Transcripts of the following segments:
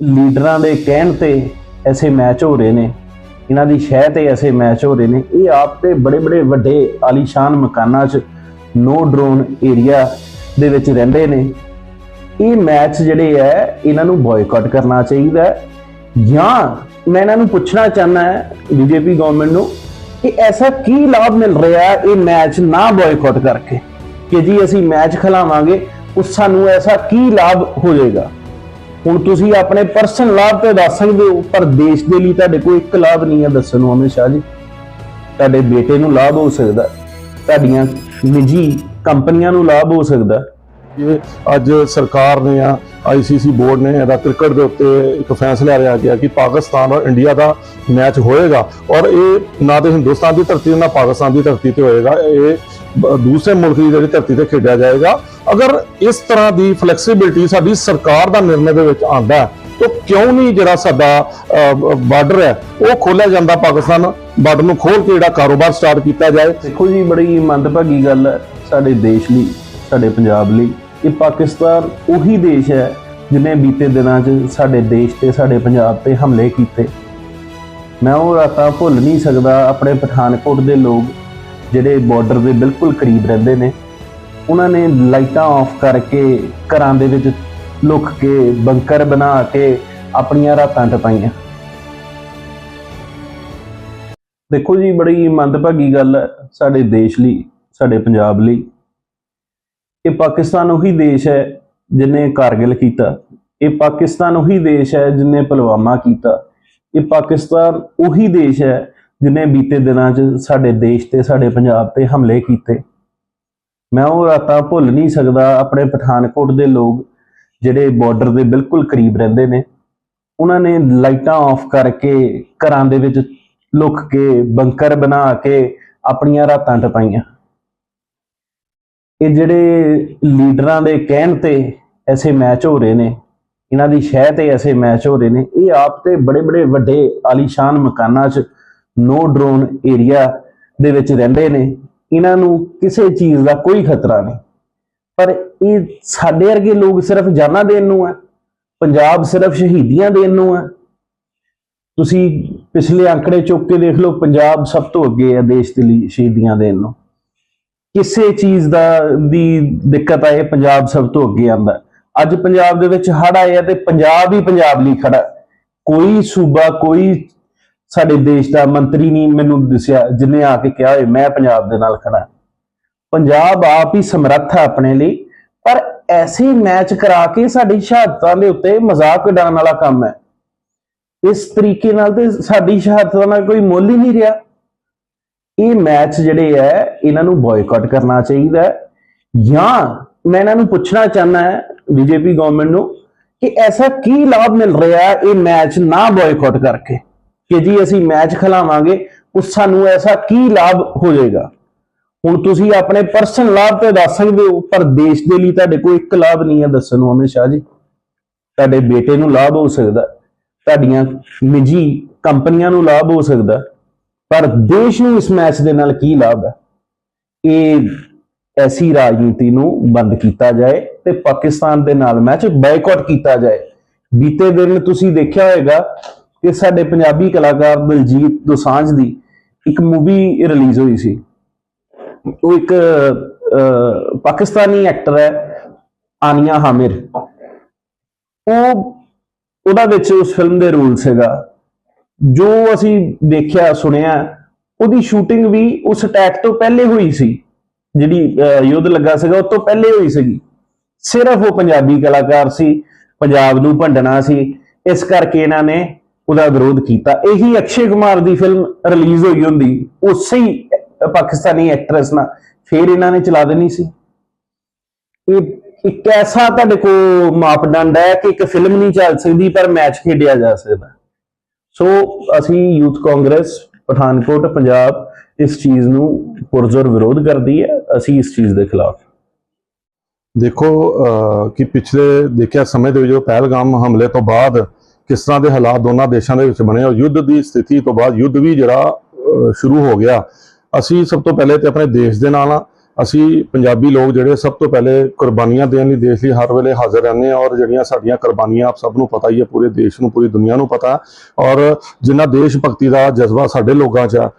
ਲੀਡਰਾਂ ਦੇ ਕਹਿਣ ਤੇ ਐਸੇ ਮੈਚ ਹੋ ਰਹੇ ਨੇ, ਇਹਨਾਂ ਦੀ ਸ਼ਹਿ ਤੇ ਐਸੇ ਮੈਚ ਹੋ ਰਹੇ ਨੇ। ਇਹ ਆਪ ਤੇ ਬੜੇ ਬੜੇ ਵੱਡੇ ਆਲੀਸ਼ਾਨ ਮਕਾਨਾਂ 'ਚ ਨੋ ਡਰੋਨ ਏਰੀਆ ਦੇ ਵਿੱਚ ਰਹਿੰਦੇ ਨੇ। ਇਹ ਮੈਚ ਜਿਹੜੇ ਹੈ, ਇਹਨਾਂ ਨੂੰ ਬਾਇਕਾਟ ਕਰਨਾ ਚਾਹੀਦਾ ਜਾਂ ਮੈਂ ਇਹਨਾਂ ਨੂੰ ਪੁੱਛਣਾ ਚਾਹਨਾ ਹੈ ਬੀਜੇਪੀ ਗਵਰਨਮੈਂਟ ਨੂੰ, ਕਿ ਐਸਾ ਕੀ ਲਾਭ ਮਿਲ ਰਿਹਾ ਹੈ ਇਹ ਮੈਚ ਨਾ ਬਾਇਕਾਟ ਕਰਕੇ? ਕਿ ਜੀ ਅਸੀਂ ਮੈਚ ਖਿਲਾਵਾਂਗੇ, ਉਸ ਸਾਨੂੰ ਐਸਾ ਕੀ ਲਾਭ ਹੋ ਜਾਏਗਾ? ਹੁਣ ਤੁਸੀਂ ਆਪਣੇ ਪਰਸਨਲ ਲਾਭ ਤੇ ਦੱਸ ਸਕਦੇ ਹੋ, ਪਰ ਦੇਸ਼ ਦੇ ਲਈ ਤੁਹਾਡੇ ਕੋਲ ਇੱਕ ਲਾਭ ਨਹੀਂ ਹੈ ਦੱਸਣ ਨੂੰ ਅਮਿਤ ਸ਼ਾਹ ਜੀ ਤੁਹਾਡੇ ਬੇਟੇ ਨੂੰ ਲਾਭ ਹੋ ਸਕਦਾ ਤੁਹਾਡੀਆਂ ਨਿੱਜੀ ਕੰਪਨੀਆਂ ਨੂੰ ਲਾਭ ਹੋ ਸਕਦਾ ਹੈ। ਅੱਜ ਸਰਕਾਰ ਨੇ ਆ ਆਈਸੀਸੀ ਬੋਰਡ ਨੇ ਇਹਦਾ ਕ੍ਰਿਕਟ ਦੇ ਉੱਤੇ ਇੱਕ ਫੈਸਲਾ ਲਿਆ ਗਿਆ ਕਿ ਪਾਕਿਸਤਾਨ ਔਰ ਇੰਡੀਆ ਦਾ ਮੈਚ ਹੋਏਗਾ ਔਰ ਇਹ ਨਾ ਤੇ ਹਿੰਦੁਸਤਾਨ ਦੀ ਧਰਤੀ ਨਾ ਪਾਕਿਸਤਾਨ ਦੀ ਧਰਤੀ ਤੇ ਹੋਏਗਾ ਇਹ ਦੂਸਰੇ ਮੁਲਕ ਦੀ ਜਿਹੜੀ ਧਰਤੀ ਤੇ ਖੇਡਿਆ ਜਾਏਗਾ, ਅਗਰ ਇਸ ਤਰ੍ਹਾਂ ਦੀ ਫਲੈਕਸੀਬਿਲਟੀ ਸਾਡੀ ਸਰਕਾਰ ਦਾ ਨਿਰਣੈ ਦੇ ਵਿੱਚ ਆਂਦਾ ਹੈ, ਤਾਂ ਕਿਉਂ ਨਹੀਂ ਜਿਹੜਾ ਸਾਡਾ ਬਾਰਡਰ ਹੈ, ਉਹ ਖੋਲਿਆ ਜਾਂਦਾ ਪਾਕਿਸਤਾਨ ਬਾਰਡਰ ਨੂੰ ਖੋਲ ਕੇ ਜਿਹੜਾ ਕਾਰੋਬਾਰ ਸਟਾਰਟ ਕੀਤਾ ਜਾਏ? ਦੇਖੋ ਜੀ, ਬੜੀ ਮੰਦਭਾਗੀ ਗੱਲ ਹੈ ਸਾਡੇ ਦੇਸ਼ ਲਈ, ਸਾਡੇ ਪੰਜਾਬ ਲਈ, ਕਿ ਪਾਕਿਸਤਾਨ ਉਹੀ ਦੇਸ਼ ਹੈ ਜਿਨੇ ਬੀਤੇ ਦਿਨਾਂ 'ਚ ਸਾਡੇ ਦੇਸ਼ ਤੇ, ਸਾਡੇ ਪੰਜਾਬ ਤੇ ਹਮਲੇ ਕੀਤੇ। ਮੈਂ ਉਹ ਰਾਤਾਂ ਭੁੱਲ ਨਹੀਂ ਸਕਦਾ, ਆਪਣੇ ਪਠਾਨਕੋਟ ਦੇ ਲੋਕ ਜਿਹੜੇ ਬਾਰਡਰ ਦੇ ਬਿਲਕੁਲ ਕਰੀਬ ਰਹਿੰਦੇ ਨੇ, ਉਹਨਾਂ ਨੇ ਲਾਈਟਾਂ ਆਫ ਕਰਕੇ ਘਰਾਂ ਦੇ ਵਿੱਚ ਲੁਕ ਕੇ ਬੰਕਰ ਬਣਾ ਕੇ ਆਪਣੀਆਂ ਰਾਤਾਂ ਟਪਾਈਆਂ। ਦੇਖੋ ਜੀ, ਬੜੀ ਮੰਦਭਾਗੀ ਗੱਲ ਹੈ ਸਾਡੇ ਦੇਸ਼ ਲਈ, ਸਾਡੇ ਪੰਜਾਬ ਲਈ। ਇਹ ਪਾਕਿਸਤਾਨ ਉਹੀ ਦੇਸ਼ ਹੈ ਜਿਨੇ ਕਾਰਗਿਲ ਕੀਤਾ। ਇਹ ਪਾਕਿਸਤਾਨ ਉਹੀ ਦੇਸ਼ ਹੈ ਜਿਨੇ ਪੁਲਵਾਮਾ ਕੀਤਾ। ਇਹ ਪਾਕਿਸਤਾਨ ਉਹੀ ਦੇਸ਼ ਹੈ ਜਿਨੇ ਬੀਤੇ ਦਿਨਾਂ 'ਚ ਸਾਡੇ ਦੇਸ਼ ਤੇ, ਸਾਡੇ ਪੰਜਾਬ ਤੇ ਹਮਲੇ ਕੀਤੇ। ਮੈਂ ਉਹ ਰਾਤਾਂ ਭੁੱਲ ਨਹੀਂ ਸਕਦਾ, ਆਪਣੇ ਪਠਾਨਕੋਟ ਦੇ ਲੋਕ ਜਿਹੜੇ ਬਾਰਡਰ ਦੇ ਬਿਲਕੁਲ ਕਰੀਬ ਰਹਿੰਦੇ ਨੇ। ਉਹਨਾਂ ਨੇ ਲਾਈਟਾਂ ਆਫ ਕਰਕੇ ਘਰਾਂ ਦੇ ਵਿੱਚ ਲੁਕ ਕੇ ਬੰਕਰ ਬਣਾ ਕੇ ਆਪਣੀਆਂ ਰਾਤਾਂ ਟਪਾਈਆਂ। ਇਹ ਜਿਹੜੇ ਲੀਡਰਾਂ ਦੇ ਕਹਿਣ ਤੇ ਐਸੇ ਮੈਚ ਹੋ ਰਹੇ ਨੇ, ਇਹਨਾਂ ਦੀ ਸ਼ਹਿ ਤੇ ਐਸੇ ਮੈਚ ਹੋ ਰਹੇ ਨੇ, ਇਹ ਆਪ ਤੇ ਬੜੇ ਬੜੇ ਵੱਡੇ ਆਲੀਸ਼ਾਨ ਮਕਾਨਾਂ 'ਚ ਨੋ ਡਰੋਨ ਏਰੀਆ ਦੇ ਵਿੱਚ ਰਹਿੰਦੇ ਨੇ। ਇਹਨਾਂ ਨੂੰ ਕਿਸੇ ਚੀਜ਼ ਦਾ ਕੋਈ ਖਤਰਾ ਨਹੀਂ। ਪਰ ਇਹ ਸਾਡੇ ਵਰਗੇ ਲੋਕ ਸਿਰਫ ਜਾਨਾਂ ਦੇਣ ਨੂੰ ਹੈ ਪੰਜਾਬ ਸਿਰਫ ਸ਼ਹੀਦੀਆਂ ਦੇਣ ਨੂੰ ਹੈ ਤੁਸੀਂ ਪਿਛਲੇ ਅੰਕੜੇ ਚੁੱਕ ਕੇ ਦੇਖ ਲਓ, ਪੰਜਾਬ ਸਭ ਤੋਂ ਅੱਗੇ ਹੈ ਦੇਸ਼ ਦੇ ਲਈ ਸ਼ਹੀਦੀਆਂ ਦੇਣ ਨੂੰ। ਕਿਸੇ ਚੀਜ਼ ਦਾ ਦੀ ਦਿੱਕਤ ਆਏ, ਪੰਜਾਬ ਸਭ ਤੋਂ ਅੱਗੇ ਆਂਦਾ ਅੱਜ ਪੰਜਾਬ ਦੇ ਵਿੱਚ ਹੜ ਆਏ ਆ ਤੇ ਪੰਜਾਬ ਹੀ ਪੰਜਾਬ ਲਈ ਖੜਾ ਕੋਈ ਸੂਬਾ, ਕੋਈ ਸਾਡੇ ਦੇਸ਼ ਦਾ ਮੰਤਰੀ ਨਹੀਂ ਮੈਨੂੰ ਦਿਸਿਆ, ਜਿਨੇ ਆ ਕੇ ਕਿਹਾ ਹੋਏ, ਮੈਂ ਪੰਜਾਬ ਦੇ ਨਾਲ ਖੜਾ ਪੰਜਾਬ ਆਪ ਹੀ ਸਮਰੱਥ ਹੈ ਆਪਣੇ ਲਈ, ਪਰ ਐਸੇ ਮੈਚ ਕਰਾ ਕੇ ਸਾਡੀ ਸ਼ਹਾਦਤਾਂ ਦੇ ਉੱਤੇ ਮਜ਼ਾਕ ਉਡਾਉਣ ਵਾਲਾ ਕੰਮ ਹੈ। ਇਸ ਤਰੀਕੇ ਨਾਲ ਤੇ ਸਾਡੀ ਸ਼ਹਾਦਤਾਂ ਦਾ ਕੋਈ ਮੁੱਲ ਹੀ ਨਹੀਂ ਰਿਹਾ। ਇਹ ਮੈਚ ਜਿਹੜੇ ਹੈ, ਇਹਨਾਂ ਨੂੰ ਬਾਇਕਾਟ ਕਰਨਾ ਚਾਹੀਦਾ ਹੈ। ਜਾਂ ਮੈਂ ਇਹਨਾਂ ਨੂੰ ਪੁੱਛਣਾ ਚਾਹਨਾ ਹੈ, ਬੀਜੇਪੀ ਗਵਰਨਮੈਂਟ ਨੂੰ, ਕਿ ਐਸਾ ਕੀ ਲਾਭ ਮਿਲ ਰਿਹਾ ਹੈ, ਇਹ ਮੈਚ ਨਾ ਬਾਇਕਾਟ ਕਰਕੇ? ਕਿ ਜੀ ਅਸੀਂ ਮੈਚ ਖਿਲਾਵਾਂਗੇ, ਉਸ ਸਾਨੂੰ ਐਸਾ ਕੀ ਲਾਭ ਹੋ ਜਾਏਗਾ? ਹੁਣ ਤੁਸੀਂ ਆਪਣੇ ਪਰਸਨਲ ਲਾਭ ਤੇ ਦੱਸ ਸਕਦੇ ਹੋ, ਪਰ ਦੇਸ਼ ਦੇ ਲਈ ਤੁਹਾਡੇ ਕੋਲ ਇੱਕ ਲਾਭ ਨਹੀਂ ਹੈ ਦੱਸਣ ਨੂੰ ਅਮਿਤ ਜੀ। ਤੁਹਾਡੇ ਬੇਟੇ ਨੂੰ ਲਾਭ ਹੋ ਸਕਦਾ, ਤੁਹਾਡੀਆਂ ਨਿੱਜੀ ਕੰਪਨੀਆਂ ਨੂੰ ਲਾਭ ਹੋ ਸਕਦਾ, ਪਰ ਦੇਸ਼ ਨੂੰ ਇਸ ਮੈਚ ਦੇ ਨਾਲ ਕੀ ਲਾਭ ਹੈ? ਇਹ ਐਸੀ ਰਾਜਨੀਤੀ ਨੂੰ ਬੰਦ ਕੀਤਾ ਜਾਏ ਤੇ ਪਾਕਿਸਤਾਨ ਦੇ ਨਾਲ ਮੈਚ ਬਾਈਕਾਟ ਕੀਤਾ ਜਾਏ। ਬੀਤੇ ਦਿਨ ਤੁਸੀਂ ਦੇਖਿਆ ਹੋਵੇਗਾ ਕਿ ਸਾਡੇ ਪੰਜਾਬੀ ਕਲਾਕਾਰ ਦਲਜੀਤ ਦੋਸਾਂਝ ਦੀ ਇੱਕ ਮੂਵੀ ਰਿਲੀਜ਼ ਹੋਈ ਸੀ। ਉਹ ਇੱਕ ਪਾਕਿਸਤਾਨੀ ਐਕਟਰ ਹੈ ਆਨੀਆ ਹਾਮਿਰ ਉਹ ਉਹਦਾ ਵਿੱਚ ਉਸ ਫਿਲਮ ਦੇ ਰੂਲ ਸੀਗਾ ਜੋ ਅਸੀਂ ਦੇਖਿਆ ਸੁਣਿਆ ਉਹਦੀ ਸ਼ੂਟਿੰਗ ਵੀ ਉਸ ਅਟੈਕ ਤੋਂ ਪਹਿਲੇ ਹੋਈ ਸੀ। ਜਿਹੜੀ ਅਹ, ਯੁੱਧ ਲੱਗਾ ਸੀਗਾ ਉਹ ਤੋਂ ਪਹਿਲੇ ਹੋਈ ਸੀਗੀ। ਸਿਰਫ ਉਹ ਪੰਜਾਬੀ ਕਲਾਕਾਰ ਸੀ ਪੰਜਾਬ ਨੂੰ ਭੰਡਣਾ ਸੀ। ਇਸ ਕਰਕੇ ਇਹਨਾਂ ਨੇ ਉਹਦਾ ਵਿਰੋਧ ਕੀਤਾ। ਇਹੀ ਅਕਸ਼ੇ ਕੁਮਾਰ ਦੀ ਫਿਲਮ ਰਿਲੀਜ਼ ਹੋਈ ਹੁੰਦੀ। ਉਸੇ ਹੀ ਪਾਕਿਸਤਾਨੀ ਐਕਟਰੈਸ ਨਾਲ। ਫੇਰ ਇਹਨਾਂ ਨੇ ਚਲਾ ਦੇਣੀ ਸੀ। ਇਹ ਇੱਕ ਐਸਾ ਤੁਹਾਡੇ ਕੋਲ ਮਾਪਦੰਡ ਹੈ ਕਿ ਇੱਕ ਫਿਲਮ ਨਹੀਂ ਚੱਲ ਸਕਦੀ ਪਰ ਮੈਚ ਖੇਡਿਆ ਜਾ ਸਕਦਾ। ਸੋ ਅਸੀਂ ਯੂਥ ਕਾਂਗਰਸ ਪਠਾਨਕੋਟ ਪੰਜਾਬ ਇਸ ਚੀਜ਼ ਨੂੰ ਪੁਰਜ਼ੋਰ ਵਿਰੋਧ ਕਰਦੀ ਹੈ। ਅਸੀਂ ਇਸ ਚੀਜ਼ ਦੇ ਖਿਲਾਫ। ਦੇਖੋ ਅਹ, ਕਿ ਪਿਛਲੇ ਦੇਖਿਆ ਸਮੇਂ ਦੇ ਵਿੱਚ ਜੋ ਪਹਿਲਗਾਮ ਹਮਲੇ ਤੋਂ ਬਾਅਦ ਕਿਸ ਤਰ੍ਹਾਂ ਦੇ ਹਾਲਾਤ ਦੋਨਾਂ ਦੇਸ਼ਾਂ ਦੇ ਵਿੱਚ ਬਣੇ ਔਰ ਯੁੱਧ ਦੀ ਸਥਿਤੀ ਤੋਂ ਬਾਅਦ ਯੁੱਧ ਵੀ ਜਿਹੜਾ ਸ਼ੁਰੂ ਹੋ ਗਿਆ। ਅਸੀਂ ਸਭ ਤੋਂ ਪਹਿਲੇ ਤੇ ਆਪਣੇ ਦੇਸ਼ ਦੇ ਨਾਲ ਆ ਅਸੀਂ ਪੰਜਾਬੀ ਲੋਕ ਜਿਹੜੇ ਸਭ ਤੋਂ ਪਹਿਲੇ ਕੁਰਬਾਨੀਆਂ ਦੇਣ ਲਈ ਦੇਸ਼ ਲਈ ਹਰ ਵੇਲੇ ਹਾਜ਼ਰ ਰਹਿੰਦੇ ਆ ਔਰ ਜਿਹੜੀਆਂ ਸਾਡੀਆਂ ਕੁਰਬਾਨੀਆਂ ਆਪ ਸਭ ਨੂੰ ਪਤਾ ਹੀ ਹੈ, ਪੂਰੇ ਦੇਸ਼ ਨੂੰ, ਪੂਰੀ ਦੁਨੀਆ ਨੂੰ ਪਤਾ ਔਰ ਜਿੰਨਾ ਦੇਸ਼ ਭਗਤੀ ਦਾ ਜਜ਼ਬਾ ਸਾਡੇ ਲੋਕਾਂ 'ਚ ਆ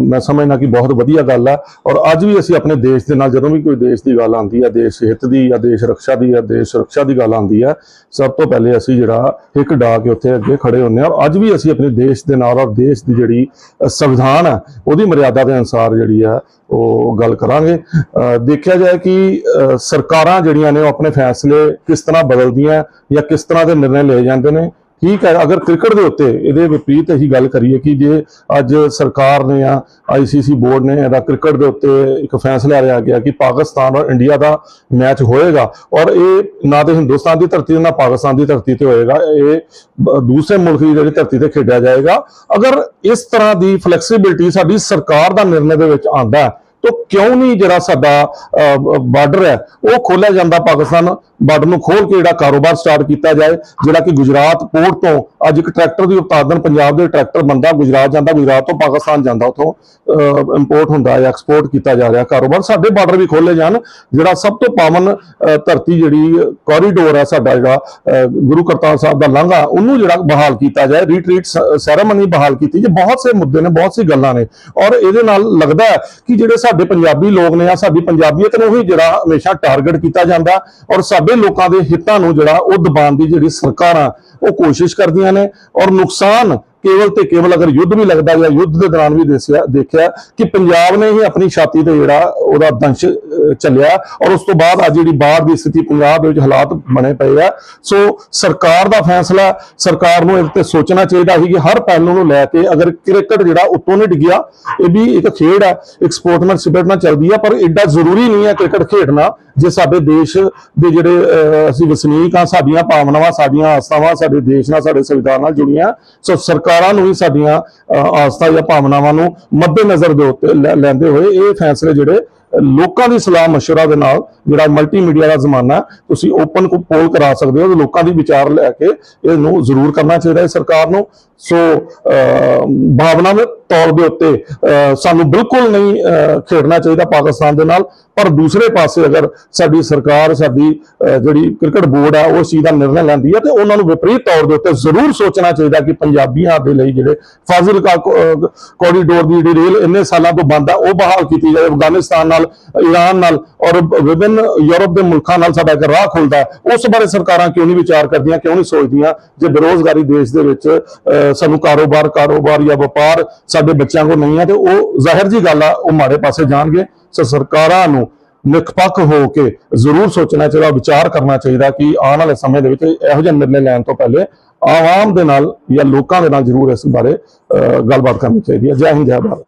ਮੈਂ ਸਮਝਦਾ ਕਿ ਬਹੁਤ ਵਧੀਆ ਗੱਲ ਆ ਔਰ ਅੱਜ ਵੀ ਅਸੀਂ ਆਪਣੇ ਦੇਸ਼ ਦੇ ਨਾਲ, ਜਦੋਂ ਵੀ ਕੋਈ ਦੇਸ਼ ਦੀ ਗੱਲ ਆਉਂਦੀ ਹੈ, ਦੇਸ਼ ਹਿੱਤ ਦੀ ਜਾਂ ਦੇਸ਼ ਰੱਖਿਆ ਦੀ ਜਾਂ ਦੇਸ਼ ਸੁਰੱਖਿਆ ਦੀ ਗੱਲ ਆਉਂਦੀ ਹੈ, ਸਭ ਤੋਂ ਪਹਿਲੇ ਅਸੀਂ ਜਿਹੜਾ ਇੱਕ ਡਾ ਕੇ ਉੱਥੇ ਅੱਗੇ ਖੜੇ ਹੁੰਦੇ ਹਾਂ ਔਰ ਅੱਜ ਵੀ ਅਸੀਂ ਆਪਣੇ ਦੇਸ਼ ਦੇ ਨਾਲ ਔਰ ਦੇਸ਼ ਦੀ ਜਿਹੜੀ ਸੰਵਿਧਾਨ ਹੈ, ਉਹਦੀ ਮਰਿਆਦਾ ਦੇ ਅਨੁਸਾਰ ਜਿਹੜੀ ਆ ਉਹ ਗੱਲ ਕਰਾਂਗੇ। ਦੇਖਿਆ ਜਾਏ ਕਿ ਅ, ਸਰਕਾਰਾਂ ਜਿਹੜੀਆਂ ਨੇ ਉਹ ਆਪਣੇ ਫੈਸਲੇ ਕਿਸ ਤਰ੍ਹਾਂ ਬਦਲਦੀਆਂ ਜਾਂ ਕਿਸ ਤਰ੍ਹਾਂ ਦੇ ਨਿਰਣੇ ਲਏ ਜਾਂਦੇ ਨੇ। ਠੀਕ ਹੈ ਅਗਰ ਕ੍ਰਿਕਟ ਦੇ ਉੱਤੇ ਇਹਦੇ ਵਿਪਰੀਤ ਅਸੀਂ ਗੱਲ ਕਰੀਏ ਕਿ ਜੇ ਅੱਜ ਸਰਕਾਰ ਨੇ ਆ ਆਈਸੀਸੀ ਬੋਰਡ ਨੇ ਇਹਦਾ ਕ੍ਰਿਕਟ ਦੇ ਉੱਤੇ ਇੱਕ ਫੈਸਲਾ ਲਿਆ ਗਿਆ ਕਿ ਪਾਕਿਸਤਾਨ ਔਰ ਇੰਡੀਆ ਦਾ ਮੈਚ ਹੋਏਗਾ ਔਰ ਇਹ ਨਾ ਤੇ ਹਿੰਦੁਸਤਾਨ ਦੀ ਧਰਤੀ ਤੇ ਨਾ ਪਾਕਿਸਤਾਨ ਦੀ ਧਰਤੀ ਤੇ ਹੋਏਗਾ ਇਹ ਦੂਸਰੇ ਮੁਲਕ ਦੀ ਜਿਹੜੀ ਧਰਤੀ ਤੇ ਖੇਡਿਆ ਜਾਏਗਾ। ਅਗਰ ਇਸ ਤਰ੍ਹਾਂ ਦੀ ਫਲੈਕਸੀਬਿਲਟੀ ਸਾਡੀ ਸਰਕਾਰ ਦਾ ਨਿਰਣੇ ਦੇ ਵਿੱਚ ਆਂਦਾ ਤਾਂ ਕਿਉਂ ਨਹੀਂ ਜਿਹੜਾ ਸਾਡਾ ਬਾਰਡਰ ਹੈ ਉਹ ਖੋਲਿਆ ਜਾਂਦਾ ਪਾਕਿਸਤਾਨ ਬਾਰਡਰ ਨੂੰ ਖੋਲ ਕੇ ਜਿਹੜਾ ਕਾਰੋਬਾਰ ਸਟਾਰਟ ਕੀਤਾ ਜਾਏ, ਜਿਹੜਾ ਕਿ ਗੁਜਰਾਤ ਪੋਰਟ ਤੋਂ ਅੱਜ ਇੱਕ ਟਰੈਕਟਰ ਦੀ ਉਤਪਾਦਨ ਪੰਜਾਬ ਦੇ ਟਰੈਕਟਰ ਬੰਦਾ ਗੁਜਰਾਤ ਜਾਂਦਾ, ਗੁਜਰਾਤ ਤੋਂ ਪਾਕਿਸਤਾਨ ਜਾਂਦਾ, ਉਥੋਂ ਇੰਪੋਰਟ ਹੁੰਦਾ ਹੈ ਐਕਸਪੋਰਟ ਕੀਤਾ ਜਾ ਰਿਹਾ ਕਾਰੋਬਾਰ। ਸਾਡੇ ਬਾਰਡਰ ਵੀ ਖੋਲੇ ਜਾਣ, ਜਿਹੜਾ ਸਭ ਤੋਂ ਪਾਵਨ ਧਰਤੀ ਜਿਹੜੀ ਕੋਰੀਡੋਰ ਹੈ ਸਾਡਾ ਜਿਹੜਾ ਗੁਰੂ ਕਰਤਾਰ ਸਾਹਿਬ ਦਾ ਲਾਂਘਾ, ਉਹਨੂੰ ਜਿਹੜਾ ਬਹਾਲ ਕੀਤਾ ਜਾਏ ਰੀਟਰੀਟ ਸੈਰੇਮਨੀ ਬਹਾਲ ਕੀਤੀ ਜੇ ਬਹੁਤ ਸੇ ਮੁੱਦੇ ਨੇ, ਬਹੁਤ ਸੀ ਗੱਲਾਂ ਨੇ। ਔਰ ਇਹਦੇ ਨਾਲ ਲੱਗਦਾ ਹੈ ਕਿ ਜਿਹੜੇ ਸਾਡੇ ਪੰਜਾਬੀ ਲੋਕ ਨੇ ਆ ਸਾਡੀ ਪੰਜਾਬੀਅਤ ਨੂੰ ਹੀ ਜਿਹੜਾ ਹਮੇਸ਼ਾ ਟਾਰਗੇਟ ਕੀਤਾ ਜਾਂਦਾ, ਔਰ ਸਾਡੇ ਲੋਕਾਂ ਦੇ ਹਿੱਤਾਂ ਨੂੰ ਜਿਹੜਾ ਉਹ ਦਬਾਉਣ ਦੀ ਜਿਹੜੀ ਸਰਕਾਰਾਂ ਉਹ ਕੋਸ਼ਿਸ਼ ਕਰਦੀਆਂ ਨੇ ਔਰ ਨੁਕਸਾਨ ਕੇਵਲ ਤੇ ਕੇਵਲ ਅਗਰ ਯੁੱਧ ਵੀ ਲੱਗਦਾ ਜਾਂ ਯੁੱਧ ਦੇ ਦੌਰਾਨ ਵੀ ਦੱਸਿਆ, ਦੇਖਿਆ ਕਿ ਪੰਜਾਬ ਨੇ ਹੀ ਆਪਣੀ ਛਾਤੀ ਤੇ ਜਿਹੜਾ ਉਹਦਾ ਦੰਸ਼ ਚੱਲਿਆ ਔਰ ਉਸ ਤੋਂ ਬਾਅਦ ਅੱਜ ਜਿਹੜੀ ਬਾਹਰ ਦੀ ਸਥਿਤੀ ਪੰਜਾਬ ਦੇ ਵਿੱਚ ਹਾਲਾਤ ਬਣੇ ਪਏ ਆ। ਸੋ ਸਰਕਾਰ ਦਾ ਫੈਸਲਾ, ਸਰਕਾਰ ਨੂੰ ਇਹ ਤੇ ਸੋਚਣਾ ਚਾਹੀਦਾ ਸੀ ਕਿ ਹਰ ਪਹਿਲੂ ਨੂੰ ਲੈ ਕੇ ਅਗਰ ਕ੍ਰਿਕਟ ਜਿਹੜਾ ਉੱਤੋਂ ਨਹੀਂ ਡਿੱਗਿਆ ਇਹ ਵੀ ਇੱਕ ਖੇਡ ਹੈ ਇੱਕ ਸਪੋਰਟਮੈਨ ਸਪਿਰਿਟ ਨਾਲ ਚੱਲਦੀ ਹੈ ਪਰ ਐਡਾ ਜ਼ਰੂਰੀ ਨਹੀਂ ਹੈ ਕ੍ਰਿਕਟ ਖੇਡਣਾ ਜੇ ਸਾਡੇ ਦੇਸ਼ ਦੇ ਜਿਹੜੇ ਅਸੀਂ ਵਸਨੀਕ ਆ, ਸਾਡੀਆਂ ਭਾਵਨਾਵਾਂ, ਸਾਡੀਆਂ ਆਸਥਾਵਾਂ ਸਾਡੇ ਦੇਸ਼ ਨਾਲ, ਸਾਡੇ ਸੰਵਿਧਾਨ ਨਾਲ ਜੁੜੀਆਂ। ਸੋ ਸਰਕਾਰਾਂ ਨੂੰ ਵੀ ਸਾਡੀਆਂ ਅਹ, ਆਸਥਾ ਜਾਂ ਭਾਵਨਾਵਾਂ ਨੂੰ ਮੱਦੇਨਜ਼ਰ ਦੇ ਉੱਤੇ ਲੈ- ਲੈਂਦੇ ਹੋਏ ਇਹ ਫੈਸਲੇ ਜਿਹੜੇ ਲੋਕਾਂ ਦੀ ਸਲਾਹ مشورہ ਦੇ ਨਾਲ ਜਿਹੜਾ ਮਲਟੀਮੀਡੀਆ ਦਾ ਜ਼ਮਾਨਾ ਹੈ, ਤੁਸੀਂ ਓਪਨ ਕੋ ਪੋਲ ਕਰਾ ਸਕਦੇ ਹੋ ਤੇ ਲੋਕਾਂ ਦੀ ਵਿਚਾਰ ਲੈ ਕੇ ਇਹਨੂੰ ਜ਼ਰੂਰ ਕਰਨਾ ਚਾਹੀਦਾ ਹੈ ਸਰਕਾਰ ਨੂੰ ਸੋ ਅਹ, ਭਾਵਨਾਤਮਕ ਤੌਰ ਦੇ ਉੱਤੇ ਅਹ, ਸਾਨੂੰ ਬਿਲਕੁਲ ਨਹੀਂ ਅਹ, ਖੇਡਣਾ ਚਾਹੀਦਾ ਪਾਕਿਸਤਾਨ ਦੇ ਨਾਲ ਪਰ ਦੂਸਰੇ ਪਾਸੇ ਅਗਰ ਸਾਡੀ ਸਰਕਾਰ ਸਾਡੀ ਅਹ, ਜਿਹੜੀ ਕ੍ਰਿਕਟ ਬੋਰਡ ਆ ਉਹ ਇਸ ਚੀਜ਼ ਦਾ ਨਿਰਣਾ ਲੈਂਦੀ ਹੈ ਤੇ ਉਹਨਾਂ ਨੂੰ ਵਿਪਰੀਤ ਤੌਰ ਦੇ ਉੱਤੇ ਜ਼ਰੂਰ ਸੋਚਣਾ ਚਾਹੀਦਾ ਕਿ ਪੰਜਾਬੀਆਂ ਦੇ ਲਈ ਜਿਹੜੇ ਫਾਜ਼ਿਲਕਾ ਕੋਰੀਡੋਰ ਦੀ ਜਿਹੜੀ ਰੇਲ ਇੰਨੇ ਸਾਲਾਂ ਤੋਂ ਬੰਦ ਆ ਉਹ ਬਹਾਲ ਕੀਤੀ ਜਾਏ ਅਫਗਾਨਿਸਤਾਨ ਨਾਲ ਈਰਾਨ ਨਾਲ ਔਰ ਵਿਭਿੰਨ ਯੂਰਪ ਦੇ ਮੁਲਕਾਂ ਨਾਲ ਸਾਡਾ ਇੱਕ ਰਾਹ ਖੁੱਲਦਾ ਉਸ ਬਾਰੇ ਸਰਕਾਰਾਂ ਕਿਉਂ ਨਹੀਂ ਵਿਚਾਰ ਕਰਦੀਆਂ ਕਿਉਂ ਨਹੀਂ ਸੋਚਦੀਆਂ? ਜੇ ਬੇਰੋਜ਼ਗਾਰੀ ਦੇਸ਼ ਦੇ ਵਿੱਚ ਅਹ, ਸਾਨੂੰ ਕਾਰੋਬਾਰ ਕਾਰੋਬਾਰ ਜਾਂ ਵਪਾਰ ਸਾਡੇ ਬੱਚਿਆਂ ਕੋਲ ਨਹੀਂ ਹੈ ਤੇ ਉਹ ਜ਼ਾਹਿਰ ਜੀ ਗੱਲ ਆ ਉਹ ਮਾੜੇ ਪਾਸੇ ਜਾਣਗੇ। ਸੋ ਸਰਕਾਰਾਂ ਨੂੰ ਨਿਰਪੱਖ ਹੋ ਕੇ ਜ਼ਰੂਰ ਸੋਚਣਾ ਚਾਹੀਦਾ ਵਿਚਾਰ ਕਰਨਾ ਚਾਹੀਦਾ ਕਿ ਆਉਣ ਵਾਲੇ ਸਮੇਂ ਦੇ ਵਿੱਚ ਇਹੋ ਜਿਹੇ ਨਿਰਣੇ ਲੈਣ ਤੋਂ ਪਹਿਲੇ ਆਵਾਮ ਦੇ ਨਾਲ ਜਾਂ ਲੋਕਾਂ ਦੇ ਨਾਲ ਜ਼ਰੂਰ ਇਸ ਬਾਰੇ ਅਹ, ਗੱਲਬਾਤ ਕਰਨੀ ਚਾਹੀਦੀ ਹੈ। ਜੈ ਹਿੰਦ ਜੈ ਭਾਰਤ।